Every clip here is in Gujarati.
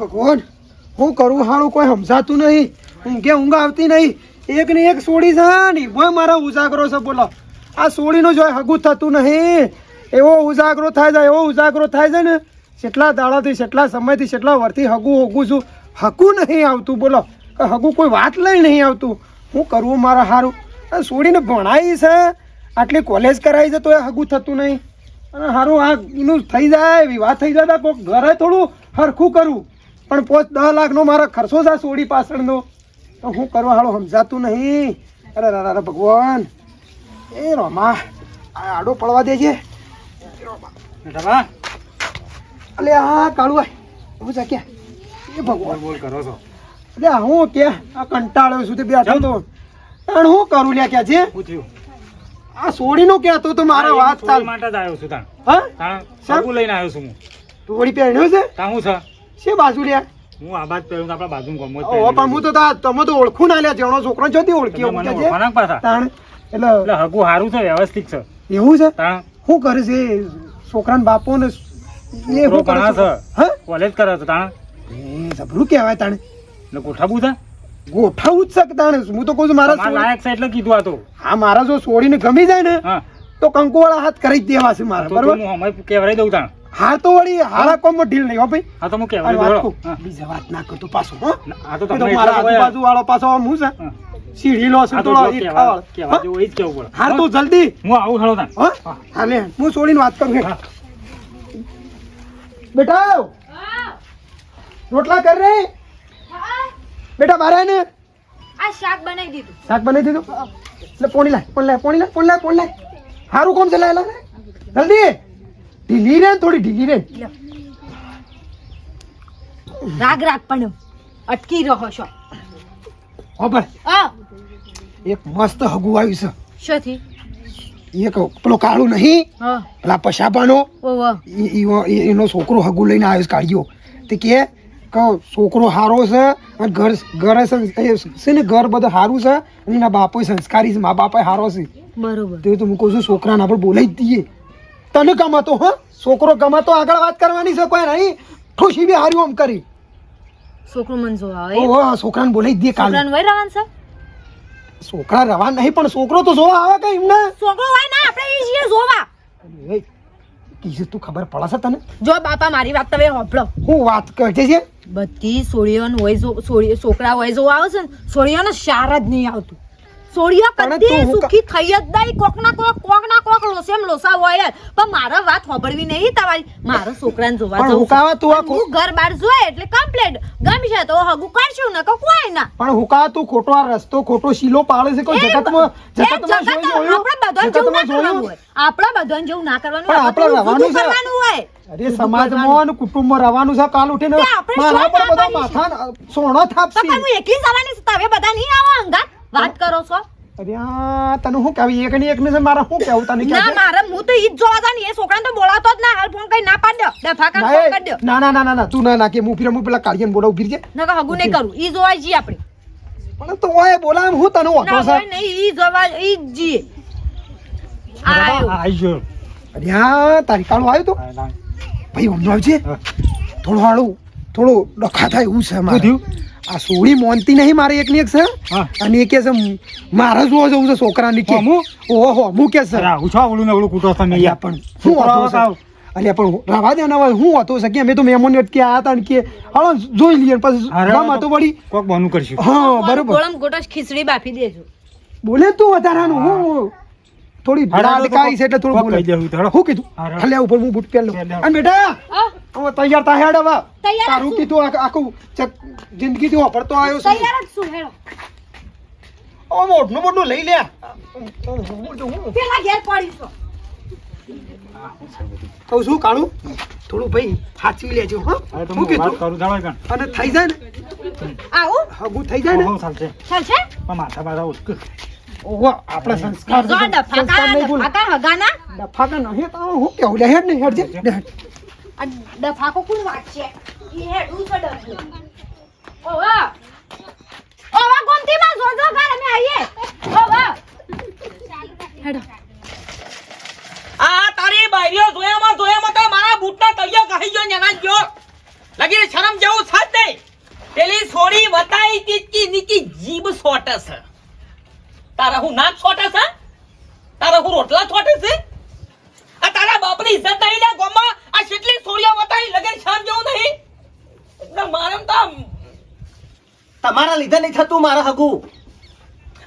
ભગવાન. હું કરું હારું કોઈ સમજાતું નહીં. ઊંઘે ઊંઘ આવતી નહીં. એક ને એક સોડી છે ને ભોય મારા ઉજાગરો છે, બોલો. આ સોડીનો જો હગું થતું નહીં, એવો ઉજાગરો થાય છે એવો ઉજાગરો થાય છે ને, જેટલા દાડાથી, જેટલા સમયથી, જેટલા વર્ષથી હગું હોગું છું. હગું નહીં આવતું, બોલો. હગું કોઈ વાત લઈ નહીં આવતું. હું કરવું મારા સારું આ સોડીને ભણાવી છે. આટલી કોલેજ કરાવી છે તો એ હગું થતું નહીં. અને સારું આ એનું થઈ જાય, વિવાહ થઈ જાય કોઈક ઘરે થોડું હરખું કરું. પણ પોચ દસ લાખનો મારો ખર્ચો છે સોડી પાછળનો. તો હું કરવા હાળો સમજાતું નહીં. અરે રા રા ભગવાન. એ રોમા આ આડો પડવા દેજે. બેટા અલે આ કાળું હું છે ક્યાં? એ ભગવાન. બોલ કરો છો. અલે હું કે? આ કંટાળ્યો છું તે બેઠો તો. પણ હું કરું લ્યા ક્યાં છે થયું. આ સોડીનું ક્યાં તો મારા વાત ચાલ. માટે જ આવ્યો છું તાણ. હા? સાબુ લઈને આવ્યો છું હું. તું વળી પહેર્યો છે? કાં હું છે? છે બાજુ લ્યા હું આ બાદ પહેરું આપણા બાજુ ગમો ઓ પણ હું તો તા- તમે તો ઓળખું ના લ્યા જણો છોકરો જોતી ઓળખી એવું કે છે? તાણ એટલે એટલે હગું સારું છે વ્યવસ્થિત છે. એવું છે? તાણ. શું કરે છે? છોકરાના બાપો ને એ હું કરે છે? છે. હા? કોલેજ કરે છે તાણ? એ સબરું કહેવાય તાણે. એટલે ગોઠાબુ બુધા ગોઠા જ તાણ? હું તો કહું છું મારા લાયક છે એટલે કીધું આ તો. હા મારા જો સોડીને ગમી જાય ને તો કંકુવાળા હાથ કરી દેવા છે મારા તો બરોબર? હું હમણાં કહેવરાઈ દઉં તાણ. હાર તો વળી હારા કોમમાં ઢીલ નહીં હો ભાઈ. હા તો હું કહેવરાઈ વાત. બીજા વાત ના કરતો પાછો હો. આ તો એ તો તમને મારા જ આજુબાજુ વાળો પાછો હું છે. સીડી લો જો ઈ કહેવા- ખાવાળો. કહેવા હા? જેવું એ જ કેવું પડે. હાર હા? તું જલ્દી. હું આવું હેડો તાણ હો? હા. લે હું છોડીને વાત કરું હા. બેટા રોટલા કર રે. બેટા મારે ને આ શાક બનાવી દીધું. શાક બનાવી દીધું? એટલે પોણી લાય પોણી લાય પોણી લાય પોણી લાય પોણી લાય. સારું કોમ છે લાય લાય જલ્દી. ઢીલી રે થોડી ઢીલી રે. રાગ રાગ પણ અટકી રહ્યો છો. પણ એક મસ્ત હગુ આવ્યું છે. શોથી? એક પેલો કાળું નહીં પેલા પશાપાનો એનો છોકરો હગુ લઈને આવ્યો છે કાઢ્યો તે કે કે છોકરો હારો છે અને ઘર ઘર છે ને ઘર બધું સારું છે અને એના બાપો સંસ્કારી છે મા બાપા હારો છે. બરોબર. તે તો હું કહું છું છોકરાને આપણે બોલાવી જ દઈએ. તને ગમાતો હા? છોકરો કમાતો આગળ વાત કરવાની છે કોઈ નહીં. ખુશી બી હારી ઓમ કરી. છોકરો મન જોવા આવે. ઓહો છોકરાને બોલાઈ દે કાલ. છોકરાને રહેવાનું છે? છોકરા રવા નહીં પણ છોકરો તો જોવા આવે કઈ એમને? છોકરો હોય ના આપણે ઈ છીએ જોવા. કીધું તું ખબર પડે છે તને? જો બાપા મારી વાત તમે હોભળો હું વાત કરજે છે? બધી સોળીઓન હોય છોકરા હોય જોવા આવે છે ને સોળીઓને શાર જ નહીં આવતું. સોળીઓ કદી સુખી થઈ જ નહીં. કોક ના કોક કોક ના કોક લોસેમ લોસા હોય પણ મારા વાત હોભળવી નહીં તમારી. મારો છોકરાને જોવા જવું હુકાવા તું હું ઘર બાર જોયે એટલે કમ્પ્લેટ. ગમશે તો હગું કાઢશું ને કોઈ ના. પણ હુકા તું ખોટો આ રસ્તો ખોટો શીલો પાડે છે કોઈ જગતમાં? જગતમાં જોઈ જોયું? આપણે બધાને જેવું ના કરવાનું? હોય. આપણે બધાને જેવું ના કરવાનું પણ આપણે રહેવાનું છે. કરવાનું હોય. અરે સમાજમાં અને કુટુંબમાં રહેવાનું છે. કાલ ઉઠીને મારા પર બધા માથા સોનો થાપશે પણ હું એકલી જવાની છું. તમે બધા નહીં આવો અંગાત વાત કરો છો? અરે તને શું કહેવું? એક ને એક ને મારા શું કહેવું? તને ના મારે હું તો ઈ જ જોવા જાની એ છોકરાને તો બોલાવતો જ ના હાલ ફોન કઈ ના પાડ દો. ડફા કર ફોન એ- કરી ના ના ના ના ના તું ના ના કે હું ફિર હું પેલા કાળિયાને બોલાવું ફિર છે નકર હગું નહીં કરું ઈ જોવા જઈએ આપણે. પણ તો ઓય બોલાવ હું તને ના ઓટો હોય છે નહીં ઈ જોવા ઈ જ આયો. અરે આ તારી કાળું આવ્યું તો? ભાઈ હમણાં આવજે. થોડું હાડું થોડું ડખા થાય એવું છે મારે. આ સોળી મોનતી નહીં મારે એકની એક છે? અને એ કે છે મારે જોવા જવું છે છોકરાની કે. ઓહો હું કે છે. હું છો ઓલું ને ઓલું કૂટો તમે પણ શું આવો? અલ્યા પણ રવા દે ને હું હતો છે? કે અમે તો મહેમાન કે આયા હતા કે હાલો જોઈ લઈએ પછી ગામ હતો વળી. કોક બનું કરશું. હા બરોબર. ગોળમ ગોટો ખીચડી બાફી દેજો. બોલે તું વધારાનું હું થોડી છે એટલે થોડું બોલાઈ જવું. શું કીધું? હાલો. ઉપર હું બૂટ પહેર લઉં. અને બેટા હા. હવે તૈયાર તા હેડ હવે. તારું કીધું આખું જિંદગી થી વાપરતો આવ્યો છું. તૈયાર જ છું હેડો. ઓ મોટનું મોટું લઈ લે. પેલા ઘેર પડી છો. કહું છું કાળું? થોડું ભાઈ સાચવી લેજો હા. હું વાત કીધું? કરું જવાય અને થઈ જાય ને? આવું? હગું થઈ જાય ને? ચાલશે? ચાલશે માથા બાથા ઉચક. ઓહો આપણે સંસ્કાર જો ડફાકા ડફાકા હગાના ડફાકા નહીં તો હું કેવું? લે હેડ ને હેડ જે આ ડફાકો કોણ વાત છે ઈ હેડું છે ડફું. ઓવા ઓવા ગોમતીમાં જોજો ઘર અમે આવીએ. ઓવા હેડો. આ તારી બાઈઓ જોયામાં જોયામાં તો મારા બૂટનો તળિયો કહી ગયો ને એના ગયો. લગી શરમ જેવું છે જ નહીં. પેલી વતાઈ તીકી નીકી જીભ સોટસ છે તારા હું નાક સોટે છે તારા હું રોટલા સોટે છે આ તારા બાપની ઇજ્જત નહીં લે ગોમાં આ કેટલી સોડીઓ વતાઈ લગી શરમ જેવું નહીં એટલે મારે તો આમ તમારા લીધે નહીં થતું મારા હગું?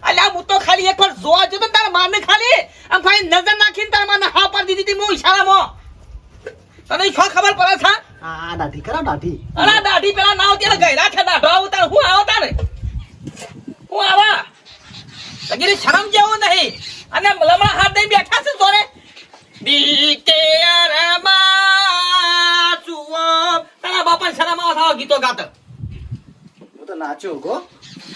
અલ્યા હું તો ખાલી એક વાર જોવા જતો તારા માને ખાલી. આમ ખાલી નજર નાખીને તારા માને હા પાડી દીધી હું ઈશારામાં તને શું ખબર પડે છે આ દાઢી કરા દાઢી. અરે દાઢી પેલા ના આવતી ગયરા છે દાઢો આવું તારે હું આવો તારે? હું આવા? તગીરી શરમ જેવું નહીં. અને લમણા હાથ દઈ બેઠા છે તોરે બીકે અરમા સુઓ તારા બાપા શરમ આવતા ગીતો ગાતો. હું તો નાચ્યો ગો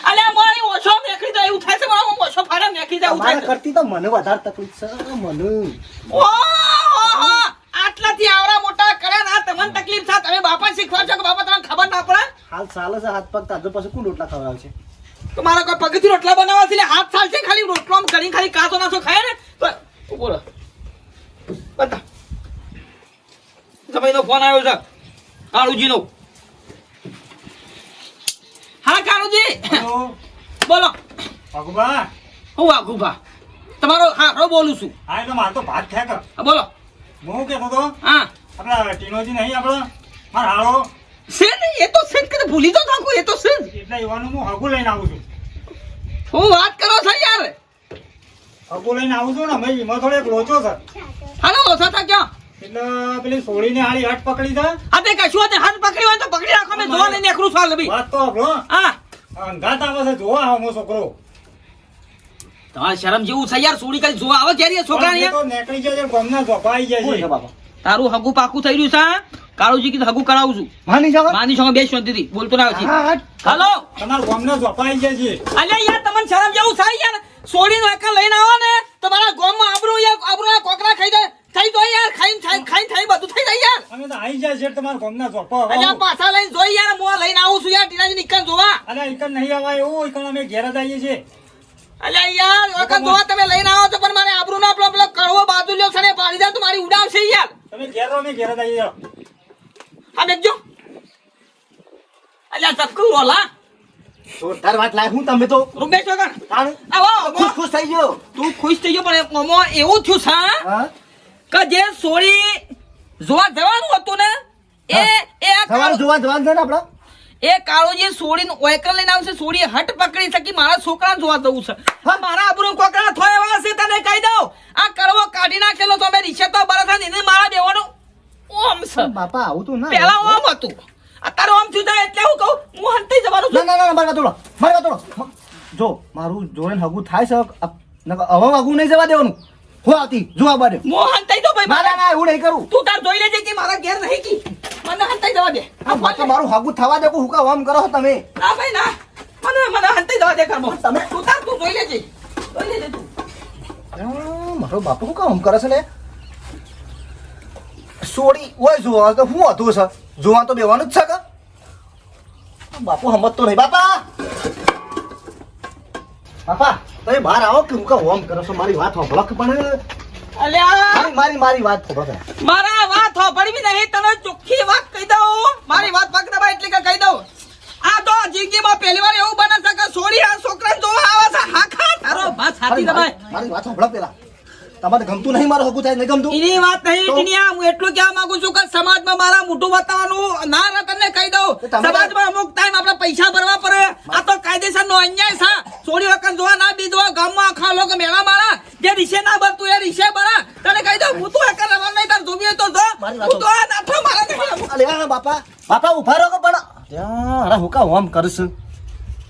અલ્યા મારી ઓછો મેખી જાય એવું થાય છે મારો ઓછો ફાડે મેખી જાય એવું થાય કરતી તો મને વધારે તકલીફ છે મને. ઓહો! આટલાથી આવડા મોટા કર્યા ના તમને તકલીફ થાય. તમે બાપા શીખવા છો કે બાપા તમને ખબર ના પડે. હાલ ચાલે છે હાથ પગ તાજો પછી કુલ રોટલા ખવડાવે છે? તો મારા કોઈ પગથી રોટલા બનાવવા છે હાથ હાથ ચાલશે ખાલી રોટલો કરીને ખાલી કાચો નાસો ખાય ને? તો રહો. બતા તમે ફોન આવ્યો છે કાળુજીનો હા કાળુજી બોલો. ભગુભા હું વાઘુભા તમારો હા રો બોલું છું. હા એટલે તો મારે તો ભાત થયા કર. બોલો. હું કેતો કહેતો તો હા. આપણા ટીનોજી નહીં આપણો. મારા હાળો છે ને એ તો છે કે ભૂલી તો નાખું એ તો છે એટલે એવાનું હું હગું લઈને આવું છું. હું વાત કરો છો યાર. હગું લઈને આવું છું ને મેં એમાં થોડો એક લોચો છે. હાલો લોસા થા ક્યાં એટલે પેલી સોળીને હાળી હટ પકડી છે હા કશું હોત હાથ પકડી હોય તો પકડી રાખો મેં જોવા લઈને એકરું સાલ ભાઈ વાત તો આપણો હા. અંગાત આવે છે જોવા આવો છોકરો. તમારે શરમ જેવું છે યાર સોડી કરી જોવા આવે ક્યારે છોકરા તો નીકળી જાય ગમના જોપાઈ જાય છે છે. બાપા? તારું હગું પાકું થઈ રહ્યું છે કાળુજી કીધું હગું કરાવું છું. માની છો માની છો બે શાંતિથી. બોલતો ના હા હાલો. તમારા ગમના જોપાઈ જાય છે. અલ્યા યાર તમને શરમ જેવું થાય યાર. સોડી નો એકલ લઈને આવો ને તમારા ગોમમાં આબરૂ યાર આબરૂ કોકરા ખાઈ જાય. થઈ જોઈ યાર ખાઈ ખાઈ ખાઈને ખાઈ બધું થઈ જાય યાર. અમે તો આઈ જાય છે તમારા ગમના જોપો અલ્યા પાછા લઈને જોઈ યાર હું લઈને આવું છું યાર ટીનાજી નિકન જોવા. અરે એકન નહીં આવા એવું એકન અમે ઘેર જ આવીએ છીએ. અલ્યા યાર વખત જોવા તમે લઈને આવો તો પણ મારે આબરૂ ના પેલો પેલો કડવો બાજુ લ્યો છે ને પાડી દે તો મારી ઉડાવશે યાર. તમે ઘેર રહો અમે ઘેર જ આવીએ. હા બેજો અલ્યા સબકુ રોલા. જોરદાર વાત લાય હું તમે તો રૂપેશ વગર. આવો ખુશ ખુશ થઈ ગયો. તું ખુશ થઈ ગયો પણ મોમો એવું થયું છે હા? કે જે સોળી જોવા જવાનું હતું ને એ એ સવારે જોવા જવાનું છે ને આપણે? એ કાળો જે સોળી ઓયકલ લઈને આવશે સોળી હટ પકડી શકી મારા છોકરાને જોવા જવું છે? હા. મારા આબરૂ કોકરા થોય એવા હશે તને કહી દઉં. આ કરવો કાઢી નાખેલો તો અમે રીશે તો થાય એને મારા દેવાનું ઓમ છે. બાપા આવું તું ના પેલા ઓમ હતું. અત્યારે ઓમ થયું થાય એટલે હું કહું હું હંતી જવાનું છું. ના ના ના મારા તોડો મારા તોડો જો મારું જોડે હગું થાય છે હવે હગું નહીં જવા દેવાનું. હું આવતી જોવા બને મો હંતાઈ દો ભાઈ મારા. ના એવું નહીં કરું. તું તાર જોઈ લેજે કે મારા ઘેર નહીં કી. મને હંતાઈ જવા દે. આ બાપા મારું હાગુ થવા દે હું કા વામ કરો તમે. ના ભાઈ ના. મને મને હંતાઈ જવા દે કરમો તમે- તું તાર તું જોઈ લેજે. જોઈ લેજે તું. મારો બાપુ શું કામ કરે છે ને સોડી ઓય જોવા તો હું હતું છે. જોવા તો બેવાનું જ છે કે? બાપુ બાપુ સમજતો નહીં. બાપા! બાપા! તમે બહાર આવો કે હું કા હોમ કરો છો? મારી વાત સાંભળો કે પણ અલ્યા! મારી મારી મારી વાત તમે. મારા વાત હોભળવી નહીં તને ચોખ્ખી વાત કહી દઉં. મારી વાત પગ દબાય એટલે કે કહી દઉં. આ તો જિંદગીમાં પહેલી વાર એવું બને છે કે છોડી આ છોકરાને જોવા આવે છે. હાખા તારો બસ હાથી દબાય. મારી વાત સાંભળો પેલા. તમારે ગમતું નહીં મારું હકું થાય નહીં ગમતું? એની વાત નહીં? ટીનિયા હું એટલું કહેવા માંગુ છું કે સમાજમાં મારા મોટું બતાવવાનું ના રહે તમને કહી દઉં. સમાજમાં અમુક ટાઈમ આપણે પૈસા ભરવા પડે. આ તો કાયદેસરનો અન્યાય છે. સોરી વખત જોવા ના બીજવા ગામમાં આખા લોકો મેળા મારા જે રીશે ના ભરતું એ રીશે ભરા તને કહી દઉં હું તો એક રવા નહીં તાર જોવી તો જો. હું તો આ નાઠો મારા નહીં. અલે બાપા. બાપા ઊભા રહો પણ અરે હું કા હોમ કરશ?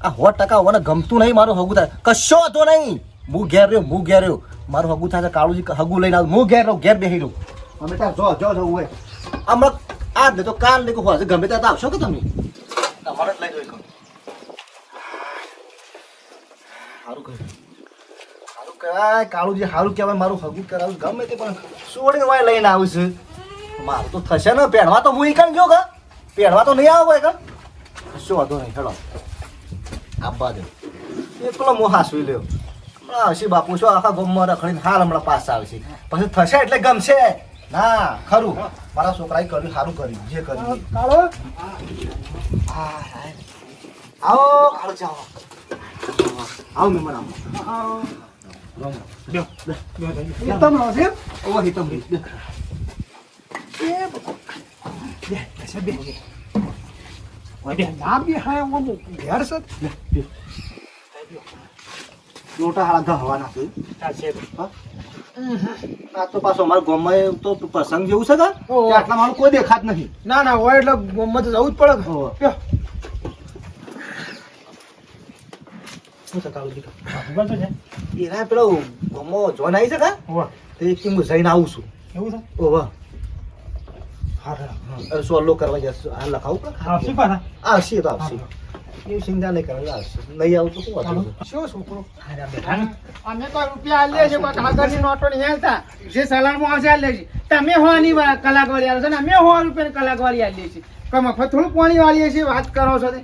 આ સો ટકા મને ગમતું નહીં મારું હગું થાય. કશો હતો નહીં. હું ઘેર રહ્યો હું ઘેર રહ્યો. મારું હગું થાય છે કાળુજી હગું લઈને આવું. હું ઘેર રહું ઘેર બેસી રહું. અમે ત્યાં જો જો જવું હોય હમણાં આ ને તો કાલ ને હોય છે ગમે ત્યાં તો આવશો કે તમે? તમારે જ લઈ જોઈ કહું સારું કહ્યું સારું કહેવાય કાળુજી સારું કહેવાય મારું હગું કરાવું ગમે તે પણ સોડીને વાય લઈને આવું છું. મારું તો થશે ને પહેરવા તો હું એકન જો કે? પહેરવા તો નહીં આવો એકન શું વાંધો નહીં હેડો. આપવા દે એ પેલો હું હાસવી લ્યો. હમણાં હસી બાપુ છો? આખા ગમમાં રખડીને હાલ હમણાં પાસ આવશે. પછી થશે એટલે ગમશે. ના ખરું. મારા છોકરાએ કર્યું સારું કર્યું જે કર્યું. કાળો. આવો કાળો જાઓ આવો મહેમાન આવો લ્યો. એકદમ રોશે ઓવો હિતમ બે. ના બી હા ઓમ ઘેર છે. લોટા હાડા દહ હવા નાખી આ છે. આ તો પાછો અમારા ગામમાં તો પ્રસંગ જેવું છે કે? આટલા મારું કોઈ દેખાત નથી. ના ના હોય એટલે ગોમમાં તો જવું જ પડે. શું. એના પેલો ગામમાં જોન આવી છે કે? તે કે હું જઈને આવું છું. એવું છે? ઓવા હા, હા. સોલ્લો કરવા જશે આ લખાવું કે આવશે પાછા? આવશે તો આવશે એવું ચિંતા નહીં કરવાની આવશે નહીં આવું તો શું છોકરો હા. અમે તો રૂપિયા લે છે કાગળની નોટો નહીં આલતા જે સલાડમાં આવશે આલી લેજે તમે હોવાની વા- કલાકવાળી આલો છો ને અમે સો રૂપિયાની કલાકવાળી આલીએ છીએ કોઈ મફત થોડું પાણી વાળીએ છીએ વાત કરો છો તે.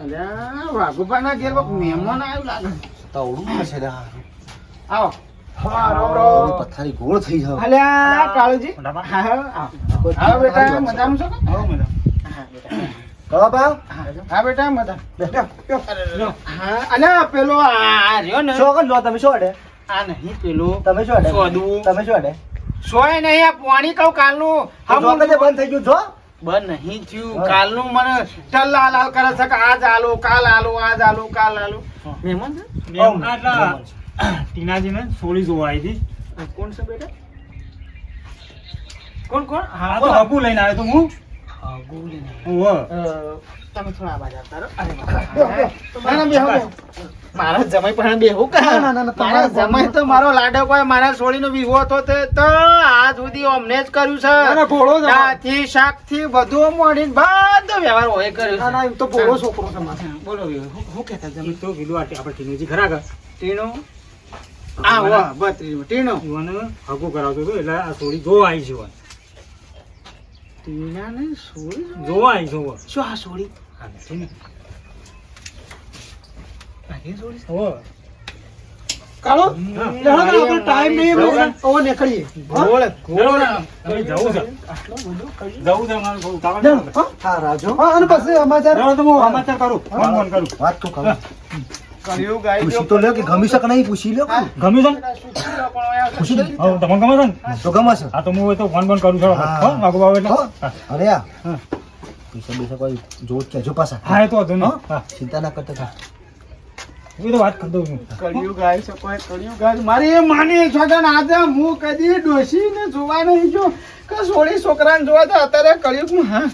અલ્યા વાઘુબાના ઘેર મહેમાન આવ્યું લાગે. તવડું છે આવો. હા, રામ ઓલી રામ. પથારી ગોળ થઈ જાવ. અલ્યા કાળુજી. હા હા આવો. હા બેટા મજામાં છો? આવો મજા. કવા બા. હા બેટા મજા. લ્યો, લ્યો. હા અલ્યા પેલો આ રહ્યો ને. શું કરો તમે શું અડે? આ નહીં પેલો. તમે શું અડે? સોદું. તમે શું અડે? સોય નહીં આ પાણી કહું કાલનું. તો બંધ થઈ ગયું જો. બંધ નહીં થયું. કાલનું મને ટલ્લા લાલ કરે છે કે આજ આલો કાલ આલો આજ આલો કાલ આલો મહેમાન છે? બે સોળી જોવા આવી હતી. કોણ છે બેટા? કોણ કોણ? હા તો હગું લઈને આવ્યો તો હું. ના, ના. મારા જમાઈ પણ બેહું કા? ના, ના, ના, ના, મારા જમાઈ તો મારો લાડો કોઈ મારા સોળીનો વિહો હતો તે તો આજ સુધી અમને જ કર્યું છે. દાળથી, શાકથી બધું મોડીને બધો વ્યવહાર હોય કર્યો છે. તો બોલો છોકરો છે બોલો હું હું કહેતા તો કીધું આ આપણે ટીનુજી આ વાહ હગું કરાવતો હતો એટલે આ સોળી જોવા આવી છે ઈવોને. ટીણા ને સોળી? જોવા આવી ઈવો. શું આ સોળી? હા, નથી ને. આની સોળી? હોવે. કાળો લેડો આપણે ટાઈમ નહીં જવું મળે. હવે નીકળીએ. ગોળ, ગોળ. તમે જવું છે. જવું છે. અમારે થોડું કામ હા? હા રાજો. હા, અને પછી સમાચાર? હું સમાચાર કરું. ફોન ફોન કરું. વાત તો કરું. પૂછી તો લ્યો કે ગમી શકે નહીં? પૂછી લ્યો હા. ગમ્યું છે? પૂછી લ્યો. હવે તમને ગમે છે ને? તો ગમે છે. હા તો હું તો ફોન ફોન કરું છું. હા. હો આગુ એટલે. અરે આ. પૈસા પૈસા કોઈ જોત કેજો પાછા. હા એ તો હતો ને ચિંતા ના કરતા. થા. એ તો વાત કરી દઉં છું. કર્યું ગાય છે કોઈ કર્યું ગાય મારી એ માની છોકરા આજે હું કદી ડોશીને જોવા નહીં જો કે સોળી છોકરાને જોવા તો અત્યારે કળિયુગમાં હા.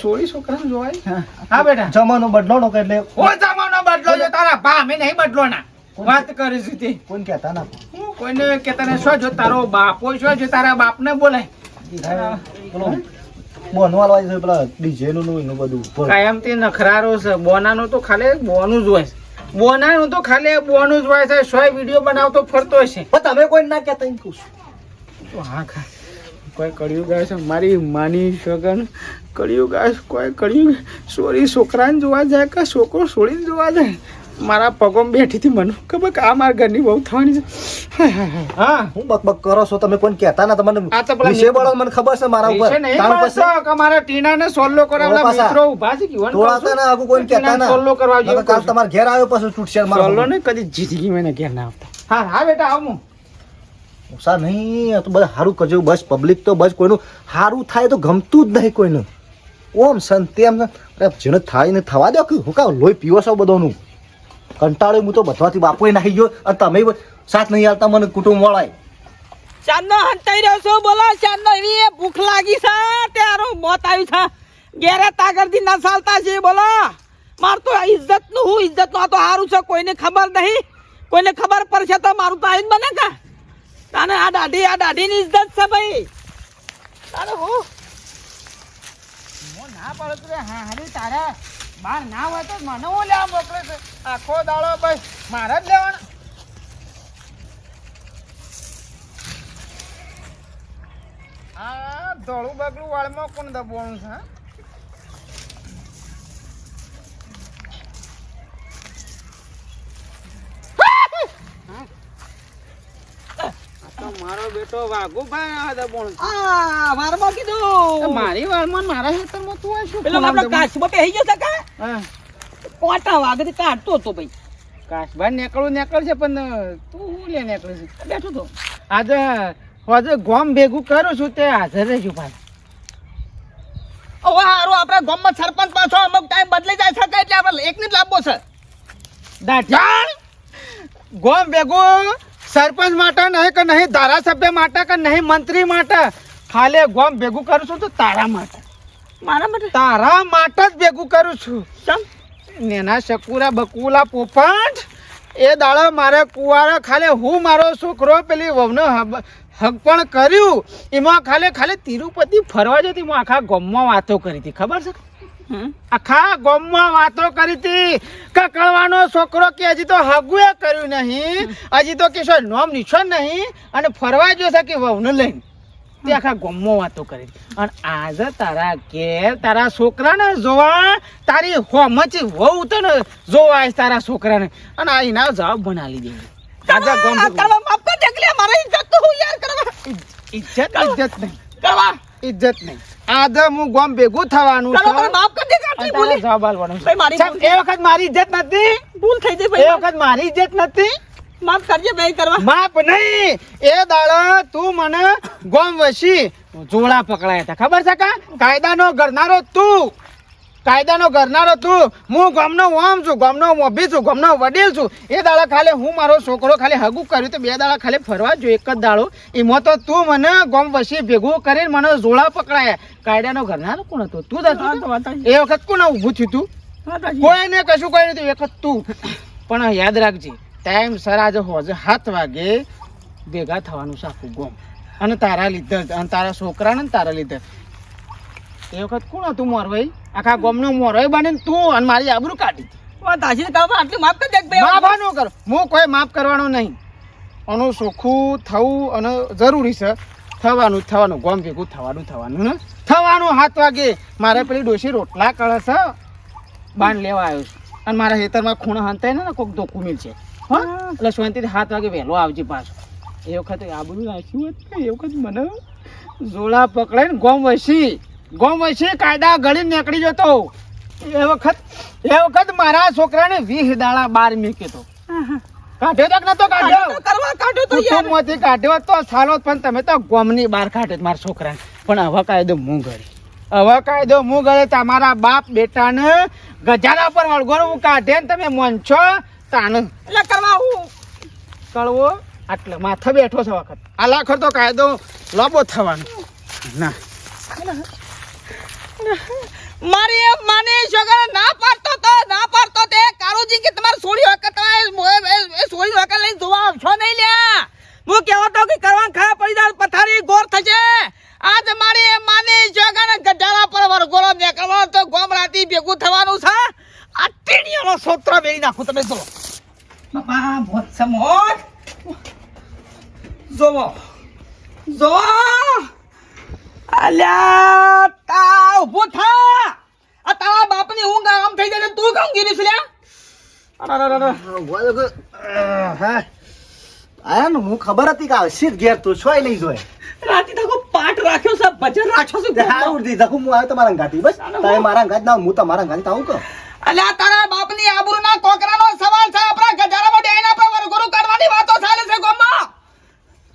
સોળી છોકરાને જોવાય? હા. બેટા. જમાનો બદલાનો કે એટલે ઓ જમાનો બદલો જો તારા બા અમે નહીં બદલો ના વાત કરીશું તે કોઈ કહેતા ના? હું કોઈને કહેતા ને શું જો તારો બાપો શું જો તારા બાપને બોલાય? બોલો બોનો વાળવા છે પેલા ડીજે નું એનું બધું કાયમ તે નખરારો છે. બોનાનો તો ખાલી બોનું જ હોય છે. બોનાનું તો ખાલી બોનું જ હોય છે. સોય વીડિયો બનાવતો ફરતો હશે. પણ તમે કોઈ ના કહેતા એમ કહું છું. તો હા ખા કોઈ કળિયું ગાય છે? મારી માની સગન કળિયું ગાય છે, કોઈ કળિયું સોરી છોકરાને જોવા જાય કે છોકરો છોડીને જોવા જાય? મારા પગોમાં બેઠી હતી મને. ખબર કે આ મારા ઘરની બહુ થવાની છે. હા હું બક બક કરો છો? તમે કોઈ કહેતા ના તમને આ તો વિષય બળો મને ખબર છે મારા ઉપર. પછી કે મારા ટીનાને સોલ્લો કરાવલા. મિત્રો ઊભા છે કે તોડાતા ના આગુ કોઈ કહેતા ના. સોલ્લો કરવા કાલ તમાર ઘેર આવ્યો પછી તૂટશે મારો સોલ્લો ને કદી જિંદગી મેં ઘેર ના આવતા. હા હા બેટા આવું. ઉષા નહીં તો બધા સારું કરજો, બસ પબ્લિક તો બસ કોઈનું સારું થાય તો ગમતું જ નહીં કોઈનું. ઓમ સંતે એમ જેને થાય ને થવા દો કે હું કાં લોહી પીવો છો બધાનું. કંટાળો હું તો બધાથી બાપુએ નાખી ગયો અને તમે સાથ નહીં આવતા મને કુટુંબ વળાય ચાંદનો હંતાઈ રહ્યો છું, બોલો, ચાંદનો એ ભૂખ લાગી છે ત્યારો મોત આવ્યું છે. ઘેરે તાગરથી ના ચાલતા છે, બોલો. માર તો ઇજ્જતનું હું ઇજ્જતનું આ તો સારું છે, કોઈને ખબર નહીં. કોઈને ખબર પડશે તો મારું તો આવીને બને કા? તાને આ દાઢી, આ દાઢીની ઇજ્જત છે ભાઈ. તાને હું. હું ના પડત રે, હા હરી તારે બાર ના હોય તો મને હું લેવા મોકલે છે? આખો દાડો ભાઈ, મારે જ લેવાનો. આ ધોળું બગડું વાળમાં કોણ દબવાનું છે હા? આ તો મારો બેટો વાઘુભાઈ આ દબોણ આ વારમાં કીધું. મારી વારમાં મારા ખેતરમાં તું આ શું પેલો આપણો કાચમાં બેહી ગયો છે કા? હા. કોટા વાઘરી કાઢતો હતો ભાઈ. કાશભાઈ નીકળું નીકળશે પણ તું હું લે નીકળે છે? બેઠો તો. આજે આજે ગોમ ભેગું કરું છું તે હાજર રહેજો ભાઈ. હવે હારું આપણે ગોમમાં સરપંચ પાછો અમુક ટાઈમ બદલી જાય છે કે એટલે આપણે એકને જ લાવવો છે? દાઢી. ગોમ ભેગું સરપંચ માટે નહીં કે નહીં ધારાસભ્ય માટે કે નહીં મંત્રી માટે? ખાલી ગોમ ભેગું કરું છું તો તારા માટે. મારા માટે? તારા માટે જ ભેગું કરું છું. ચમ. નેના શકુરા બકુલા પોપટ એ દાડો મારે કુવારા ખાલી હું મારો છોકરો પેલી વહુને હક પણ કર્યું એમાં ખાલી ખાલી તિરુપતિ ફરવા જતી હું આખા ગામમાં વાતો કરી હતી. ખબર છે. આખા ગોમમાં વાતો કરી હતી કે કળવાનો છોકરો કે હજી તો હગુએ કર્યું નહીં હજી તો કિશોર નોમ નિશાન નહીં અને ફરવા છે કે વહુને લઈને. તે આખા ગામમાં વાતો કરી. અને આજે તારા ઘેર તારા છોકરાને જોવા તારી હોમચી વહુ તો ને જોવા તારા છોકરાને. અને આ એના જવાબ બનાવી દે. આજે ગોમ માફ કર દે કે ઇજ્જત તો હું યાર કરવા. ઇજ્જત ઇજ્જત નહીં. કરવા. ઇજ્જત નહીં. આજે હું ગોમ ભેગું થવાનું છે. માફ કરી દે ભૂલી. જવાબ આલવાનો છે. ભાઈ, મારી એ વખત મારી ઇજ્જત નથી. ભૂલ થઈ ગઈ એ વખત મારી ઇજ્જત નથી. માફ કરજે ભાઈ કરવા. માપ નહીં. એ દાડા તું મને ગોમ વસી જોડા પકડાયા હતા. ખબર છે કા? કાયદાનો ગરનારો તું. કાયદાનો ગરનારો તું હું ગામનો વામ છું ગામનો મોભી છું ગામનો વડીલ છું. એ દાડા ખાલી હું મારો છોકરો ખાલી હગું કર્યું તો બે દાડા ખાલી ફરવા જો એક જ દાડો. એમાં તો તું મને ગોમ વસી ભેગું કરીને મને જોડા પકડાયા. કાયદાનો ઘરનારો કોણ હતો? તું એ વખત કોણ ઊભું થયું તું. કોઈને કશું કોઈ નથી વખત તું. પણ યાદ રાખજે ટાઈમ સર આજે હોજે સાત વાગે ભેગા થવાનું છે આખું ગોમ. અને તારા લીધે અને તારા છોકરાને ને તારા લીધે. એ વખત કોણ હતું મોરભાઈ આખા ગોમનો મોરભાઈ બને તું અને મારી આબરૂ કાઢી સાચી છે. આટલી માફ કરી દે ભાઈ માફ ન કર. હું કોઈ માફ કરવાનો નહીં. આનું ચોખ્ખું થવું અને જરૂરી છે. થવાનું થવાનું ગોમ ભેગું થવાનું થવાનું ને થવાનું સાત વાગે. મારે પેલી ડોશી રોટલા કરે છે. બાંધ લેવા આવ્યો છું. અને મારા ખેતરમાં ખૂણા હંતાય ને કોઈક ધોકું મિલશે. હા? એટલે શાંતિથી સાત વાગે વહેલો આવજે પાછો. એ વખતે આબરું રાખ્યું હોત એ વખત મને જોડા પકડાઈને ગોમ વસી. ગોમ વસી કાયદા ઘડી નીકળી જતો. એ વખત એ વખત મારા છોકરાને વીસ દાડા બાર મેકે તો કાઢ્યો તો નતો કાઢ્યો? કાઢો કરવા કાઢ્યો તો યાર. કાઢ્યો તો સાલો પણ તમે તો ગોમની બહાર કાઢે મારા છોકરાને. પણ હવે કાયદો હું ઘડી. હવે કાયદો હું ગળે તમારા બાપ બેટાને ગજારા પર વળગોળું કાઢે ને તમે મોનછો તાન એટલે કરવા હું? કળવો આટલે માથે બેઠો છે વખત. આ લાખર તો કાયદો લોબો થવાનો. ના. મારી માને છોકરા ના પાડતો તો, ના પાડતો તે કારુજી કે તમારે સોળી વખત એ સોળી વખત લઈને જોવા આવશો નહીં લ્યા. હું કહેવો તો કે કરવા ખરા પડી પથારી ગોર થશે. આજ મારી માને છોકરા ગઢારા પર વરગોળો નીકળવો તો ગોમ રાતી ભેગું થવાનું છે. આ ટીણીઓનો સોત્ર બેઈ નાખું તમે જો બાપા મોત સમોત જોવો જોવો અલ્યા તા ઊભો થા. આ તારા બાપની ઊંઘ આમ થઈ જાય તો કેમ ગીરીશ લે આયા ને હું. ખબર હતી કે આવશે જ ઘેર તું છોય નહીં જોય. રાતે તકો પાટ રાખ્યો છે ભજન રાખ્યો છે ગોમમાં. દી દખું હું આવ્યો તમારા અંગાથી બસ. તારે મારા અંગાત ના હું તમારા અંગાથી આવું કહો અલ્યા તારા બાપની આબરૂના કોકરાનો સવાલ છે આપણા ગજારામાં ડેના પર વરઘોડું કાઢવાની વાતો ચાલે છે ગોમમાં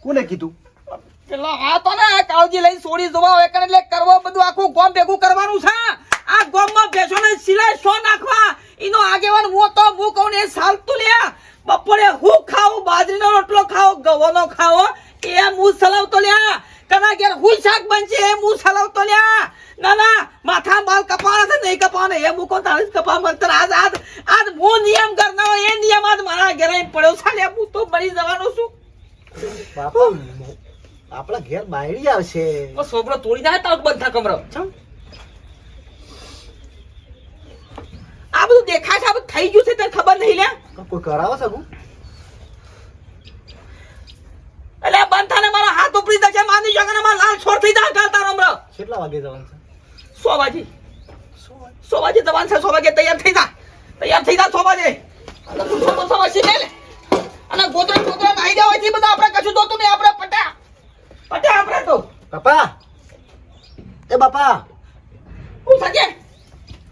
કોને કીધું પેલો આ તો ને કાળજી લઈને છોડી જોવા હોય કણ એટલે કરવો બધું આખું ગોમ ભેગું કરવાનું છે આ ગોમમાં બેસોને સિલાય શો નાખવા ઈનો આગેવાન હું તો હું કહું ને એ સાલતું લે બપોરે હું ખાવું બાજરીનો રોટલો ખાવો ગવાનો ખાવો એ હું સલાવતો લ્યા કના ઘેર હું શાક બનશે એ હું સલાવતો લ્યા ના ના માથા બાલ કપાવાના છે નહીં કપાવાના એ મૂકો તારે જ કપા મંતર આજ આજ આજ હું નિયમ કરનારો એ નિયમ આજ મારા ઘરે આઈને પડ્યો છે હું તો મરી જવાનો છું બાપા આપણા ઘેર આવશે. ઓ છોકરો તોડી જાય તાવ બંધ થા કમરો આ બધું દેખાય છે આ બધું થઈ ગયું છે તને ખબર નહીં લે? કોઈ કરાવો સગું એટલે બંધ થાને મારા હાથ ઉપડી જશે માની જો કે મારા લાલ છોડ થઈ જાય કાલ તારો હમણાં કેટલા વાગે જવાનું છે? સો વાગે. સો વાગે? જવાનું છે સો વાગે તૈયાર થઈ જા. તૈયાર થઈ જા સો વાગે. અને તું સો વાગે લે અને ગોતરા ગોતરા નાઈ છે બધા આપણે કશું જોતું નહીં આપણે પટ્યા. પટા આપણે તો. બાપા. એ બાપા. હું થકે?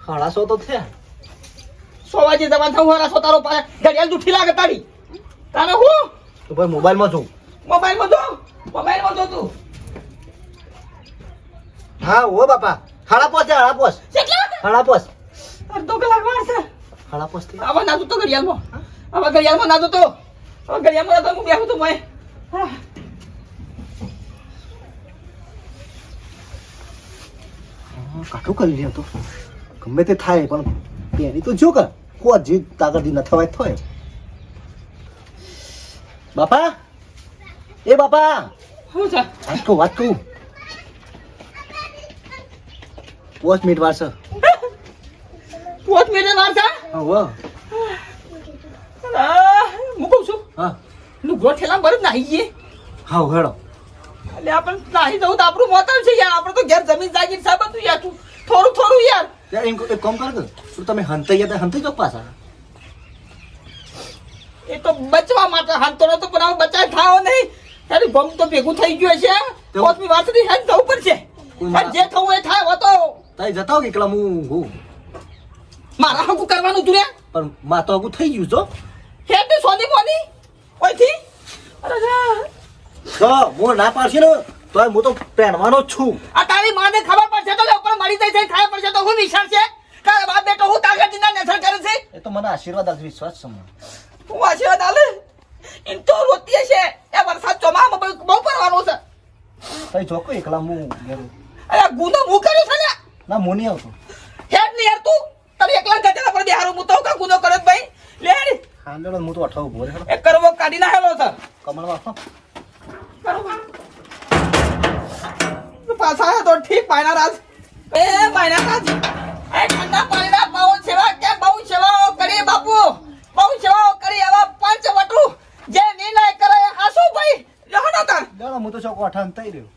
હળાસો તો થયા. સોવા જે જવાન થવું હળાસો તારો પાસે ઘડિયાળ જુઠી લાગે તારી. તારે હું? તો ભાઈ મોબાઈલમાં જોઉં મોબાઈલમાં જોઉં મોબાઈલમાં જો તું. હા હો બાપા. હાડા પોસ હાડા પોસ. હાડા પોસ. અડધો કલાક મારશે હાડા પોસથી. આવા ના તો ઘડિયાળમાં. આવા ઘડિયાળમાં ના તો. હવે ઘડિયાળમાં ના તો હું બેહું તો મેં કાઠું કરી લ્યો તો. ગમે તે થાય પણ એની તો જો કર કો જે તાગડી ન થવાય થાય બાપા? એ બાપા! શું છે? વાત કહું વાત કહું. પોસ્ટ મિનિટ વાર છે. પોત મિનિટ વાર છે? હા હું કહું છું? હા. લુગડો ઠેલા બરફ નાહી ગયે. હા હેડો એટલે આપણે નાહી જવું તો આપણું મોતમ છે યાર. આપણે તો ઘેર જમીન જાગીર સાહેબ હતું યાર તું થોડું થોડું યાર. યાર એમ એક કામ કર કે તમે હંતાઈ ગયા હંતાઈ જો પાછા. એ તો બચવા માટે હાલતો નતો પણ હવે બચાય થાવો નહીં. તારી ગમ તો ભેગું થઈ ગયું છે પોતમી વાત નહીં હેન જવું પડશે. પણ જે થવું એ થાય હતો. તાઈ જતા કે એકલા હું હું? મારા હકું કરવાનું તું પણ મા તો આગું થઈ ગયું છો હેડ સોની મોની ઓયથી. અરે જા. તો હું ના પાડશે ને તો હું તો પહેરવાનો છું. આ તારી માને ખબર પડશે તો ઉપર મળી જાય છે ખાય પડશે તો હું નિશાળ છે? તારા બાપ બેટો હું તાકાતીના નેસર કરે છે? એ તો મને આશીર્વાદ આપજો વિશ્વાસ છે મને. હું આશીર્વાદ આલે એમ તો રોતી છે. એ વરસાદ ચોમા બહુ બહુ પડવાનો છે. તાઈ જોકો એકલા હું. અરે આ ગુનો હું કર્યો છે ને? ના નહીં આવતો. હેડ ને યાર તું. તારે એકલા ગજેલા પર બેહારું હું તો કા ગુનો કર્યો ભાઈ? લે હેડ. હું તો અઠાવું હેડો એ કરવો કાઢી નાખેલો છે. કમળ વાપો કરવો. પાછા તો ઠીક પાયના રાજ એ પાયના રાજ એ ઠંડા પાણીના બહુ સેવા કે બહુ સેવાઓ કરી બાપુ. બહુ સેવાઓ કરી આવા પંચ વટુ. જે નિર્ણય કરે હાસુ ભાઈ. લહડો તાર. હું તો ચોકો અઠા થઈ રહ્યો.